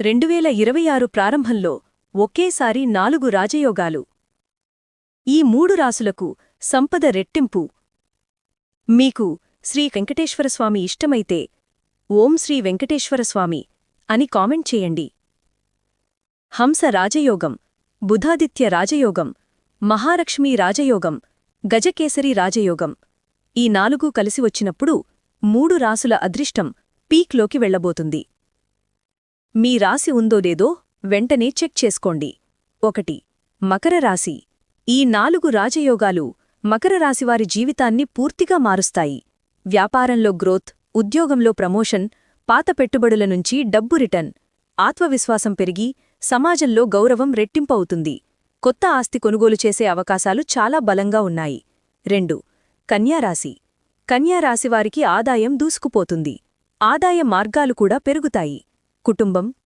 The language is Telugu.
రెండువేల ఇరవై ఆరు ప్రారంభంలో ఒకేసారి నాలుగు రాజయోగాలు. ఈ మూడు రాసులకు సంపద రెట్టింపు. మీకు శ్రీ వెంకటేశ్వరస్వామి ఇష్టమైతే ఓం శ్రీ వెంకటేశ్వరస్వామి అని కామెంట్ చేయండి. హంస రాజయోగం బుధాదిత్య రాజయోగం మహాలక్ష్మీ రాజయోగం గజకేసరి రాజయోగం ఈ నాలుగు కలిసి వచ్చినప్పుడు మూడు రాసుల అదృష్టం పీక్లోకి వెళ్ళబోతుంది మీ రాశి ఉందో లేదో వెంటనే చెక్ చేసుకోండి. ఒకటి మకర రాశి. ఈ నాలుగు రాజయోగాలు మకర రాశివారి జీవితాన్ని పూర్తిగా మారుస్తాయి. వ్యాపారంలో గ్రోత్ ఉద్యోగంలో ప్రమోషన్ పాత పెట్టుబడుల నుంచి డబ్బు రిటర్న్ ఆత్మవిశ్వాసం పెరిగి సమాజంలో గౌరవం రెట్టింపవుతుంది. కొత్త ఆస్తి కొనుగోలు చేసే అవకాశాలు చాలా బలంగా ఉన్నాయి. రెండు కన్యారాశి కన్యారాశివారికి ఆదాయం దూసుకుపోతుంది. ఆదాయ మార్గాలు కూడా పెరుగుతాయి. కుటుంబం